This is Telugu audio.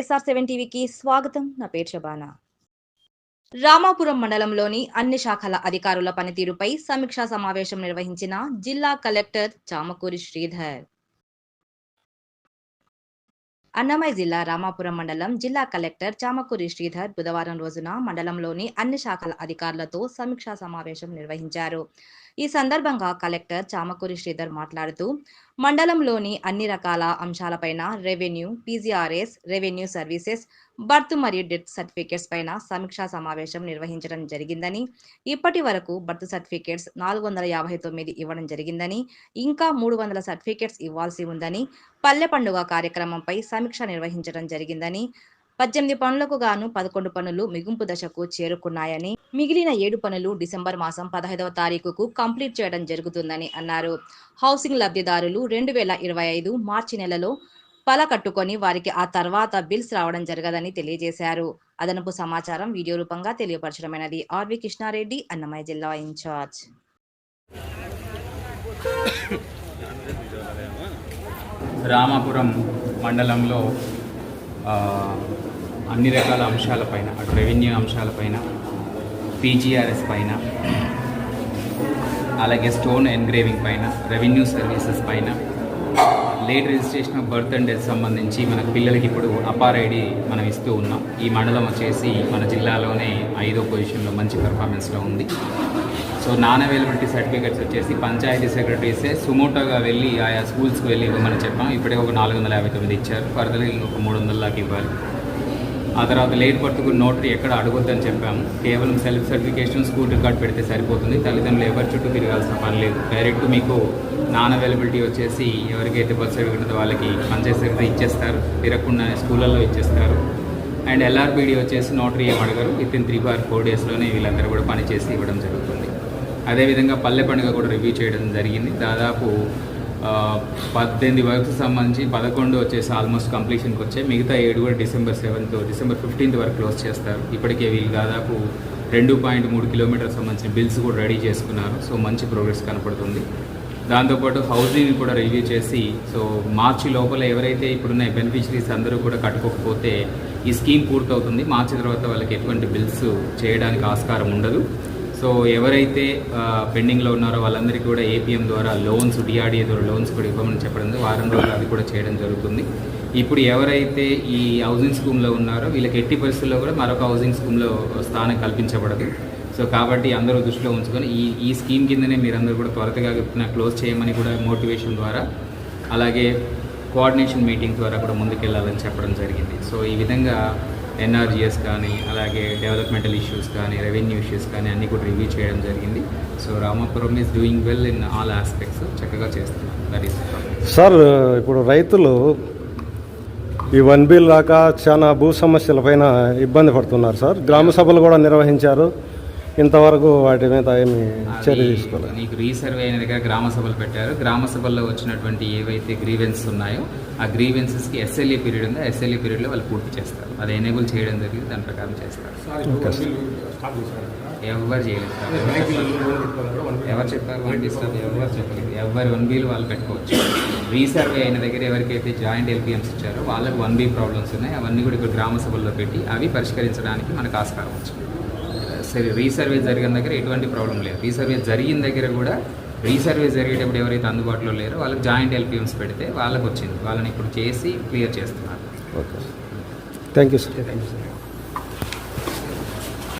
ఎస్ఆర్ సెవెన్ టీవీకి స్వాగతం. నా పేరు శబానా. రామాపురం మండలంలోని అన్ని శాఖల అధికారుల పనితీరుపై సమీక్షా సమావేశం నిర్వహించిన జిల్లా కలెక్టర్ చామకూరి శ్రీధర్. అన్నమయ్య జిల్లా రామాపురం మండలం జిల్లా కలెక్టర్ చామకూరి శ్రీధర్ బుధవారం రోజున మండలంలోని అన్ని శాఖల అధికారులతో సమీక్షా సమావేశం నిర్వహించారు. ఈ సందర్భంగా కలెక్టర్ చామకూరి శ్రీధర్ మాట్లాడుతూ మండలంలోని అన్ని రకాల అంశాలపైన revenue PGRS revenue services birth మరియు డెత్ సర్టిఫికేట్స్ పైన సమీక్షా సమావేశం నిర్వహించడం జరిగిందని ఇప్పటి వరకు బర్త్ సర్టిఫికేట్స్ నాలుగు వందల యాభై తొమ్మిది ఇవ్వడం జరిగిందని ఇంకా మూడు వందల సర్టిఫికేట్స్ ఇవ్వాల్సి ఉందని పల్లె పండుగ కార్యక్రమంపై సమీక్ష నిర్వహించడం జరిగిందని పద్దెనిమిది పనులకు గాను పదకొండు పనులు మిగింపు దశకు చేరుకున్నాయని మిగిలిన ఏడు పనులు డిసెంబర్ మాసం పదహైదవ తారీఖుకు కంప్లీట్ చేయడం జరుగుతుందని అన్నారు. హౌసింగ్ లబ్ధిదారులు రెండు వేల ఇరవై ఐదు మార్చి నెలలో పల కట్టుకొని వారికి ఆ తర్వాత బిల్స్ రావడం జరగదని తెలియజేశారు. అదనపు సమాచారం వీడియో రూపంగా తెలియపరచడమైనది. ఆర్వి కృష్ణారెడ్డి అన్నమయ్య జిల్లా ఇన్ఛార్జ్. రామాపురం మండలంలో అన్ని రకాల అంశాలపైన అటు రెవెన్యూ అంశాలపైన పీజీఆర్ఎస్ పైన అలాగే స్టోన్ ఎన్గ్రేవింగ్ పైన రెవెన్యూ సర్వీసెస్ పైన late registration of birth and death సంబంధించి మన పిల్లలకి ఇప్పుడు అపార్ ఐడి మనం ఇస్తూ ఉన్నాం. ఈ మండలం వచ్చేసి మన జిల్లాలోనే ఐదో పొజిషన్లో మంచి పెర్ఫార్మెన్స్లో ఉంది. సో నాన్ అవైలబిలిటీ సర్టిఫికేట్స్ వచ్చేసి పంచాయతీ సెక్రటరీసే సుమోటోగా వెళ్ళి ఆయా స్కూల్స్కి వెళ్ళి ఇవ్వమని చెప్పాం. ఇప్పుడే ఒక నాలుగు వందల యాభై తొమ్మిది ఇచ్చారు. ఫర్దర్గా ఇంకొక మూడు వందల దాకా ఇవ్వాలి. ఆ తర్వాత లేట్ పట్టుకుని నోటరీ ఎక్కడ అడగొద్దని చెప్పాము. కేవలం సెల్ఫ్ సర్టిఫికేషన్ స్కూల్ రికార్డ్ పెడితే సరిపోతుంది. తల్లిదండ్రులు ఎవరి చుట్టూ తిరగాల్సిన పని లేదు. డైరెక్ట్ మీకు నాన్ అవైలబిలిటీ వచ్చేసి ఎవరికైతే బస్ సర్టిఫికేట్ వాళ్ళకి పనిచేసేది ఇచ్చేస్తారు. తిరగకుండా స్కూళ్ళల్లో ఇచ్చేస్తారు. అండ్ ఎల్ఆర్బిడి వచ్చేసి నోటరీ ఏం అడగరు. Within three or four డేస్లోనే వీళ్ళందరూ కూడా పనిచేసి ఇవ్వడం జరుగుతుంది. అదేవిధంగా పల్లె పండుగ కూడా రివ్యూ చేయడం జరిగింది. దాదాపు పద్దెనిమిది వరకు సంబంధించి పదకొండు వచ్చేసి ఆల్మోస్ట్ కంప్లీషన్కి వచ్చాయి. మిగతా ఏడు కూడా డిసెంబర్ సెవెంత్ డిసెంబర్ ఫిఫ్టీన్త్ వరకు క్లోజ్ చేస్తారు. ఇప్పటికే వీళ్ళు దాదాపు రెండు పాయింట్ మూడు కిలోమీటర్ సంబంధించిన బిల్స్ కూడా రెడీ చేసుకున్నారు. సో మంచి ప్రోగ్రెస్ కనపడుతుంది. దాంతోపాటు హౌసింగ్ కూడా రివ్యూ చేసి సో మార్చి లోపల ఎవరైతే ఇప్పుడున్న బెనిఫిషరీస్ అందరూ కూడా కట్టుకోకపోతే ఈ స్కీమ్ పూర్తవుతుంది. మార్చి తర్వాత వాళ్ళకి ఎటువంటి బిల్స్ చేయడానికి ఆస్కారం ఉండదు. సో ఎవరైతే పెండింగ్లో ఉన్నారో వాళ్ళందరికీ కూడా ఏపీఎం ద్వారా లోన్స్ డిఆర్డీఏ ద్వారా లోన్స్ కూడా ఇవ్వమని చెప్పడం వారం రోజులు అది కూడా చేయడం జరుగుతుంది. ఇప్పుడు ఎవరైతే ఈ హౌసింగ్ స్కీమ్లో ఉన్నారో వీళ్ళకి ఎట్టి పరిస్థితుల్లో కూడా మరొక హౌసింగ్ స్కీమ్లో స్థానం కల్పించబడదు. సో కాబట్టి అందరూ దృష్టిలో ఉంచుకొని ఈ ఈ స్కీమ్ కిందనే మీరందరూ కూడా త్వరగా క్లోజ్ చేయమని కూడా మోటివేషన్ ద్వారా అలాగే కోఆర్డినేషన్ మీటింగ్ ద్వారా కూడా ముందుకెళ్ళాలని చెప్పడం జరిగింది. సో ఈ విధంగా ఎన్ఆర్జిఎస్ కానీ అలాగే డెవలప్మెంటల్ ఇష్యూస్ కానీ రెవెన్యూ ఇష్యూస్ కానీ అన్నీ కూడా రివ్యూ చేయడం జరిగింది. So Ramapuram is doing well in all aspects చక్కగా చేస్తున్నాం. దట్ ఈస్ సార్ ఇప్పుడు రైతులు ఈ వన్ బిల్ రాక చాలా భూ సమస్యలపైన ఇబ్బంది పడుతున్నారు సార్. గ్రామ సభలు కూడా నిర్వహించారు. ఇంతవరకు వాటి మీద ఏమి చర్య తీసుకోలేదు. నీకు రీసర్వే అయిన దగ్గర గ్రామ సభలు పెట్టారు. గ్రామ సభల్లో వచ్చినటువంటి ఏవైతే గ్రీవెన్స్ ఉన్నాయో ఆ గ్రీవెన్సెస్కి ఎస్ఎల్ఏ పీరియడ్ ఉందో. ఎస్ఎల్ఏ పీరియడ్లో వాళ్ళు పూర్తి చేస్తారు. అది ఎనేబుల్ చేయడం జరిగింది. దాని ప్రకారం చేస్తారు. ఎవరు చేయలేదు ఎవరు చెప్పారు? వన్ డిస్టర్బ్ ఎవరు చెప్పలేదు. ఎవరి వన్ బీలు వాళ్ళు పెట్టుకోవచ్చు. రీసర్వే అయిన దగ్గర ఎవరికైతే జాయింట్ ఎల్పిఎంస్ ఇచ్చారో వాళ్ళకి వన్ బీ ప్రాబ్లమ్స్ ఉన్నాయి. అవన్నీ కూడా ఇప్పుడు గ్రామ సభల్లో పెట్టి అవి పరిష్కరించడానికి మనకు ఆస్కారం వచ్చింది. రీసర్వే జరిగిన దగ్గర ఎటువంటి ప్రాబ్లం లేదు. రీసర్వే జరిగిన దగ్గర కూడా రీసర్వే జరిగేటప్పుడు ఎవరైతే అందుబాటులో లేరో వాళ్ళకి జాయింట్ ఎల్పిఎంస్ పెడితే వాళ్ళకి వచ్చింది వాళ్ళని ఇప్పుడు చేసి క్లియర్ చేస్తున్నారు. Okay thank you sir thank you sir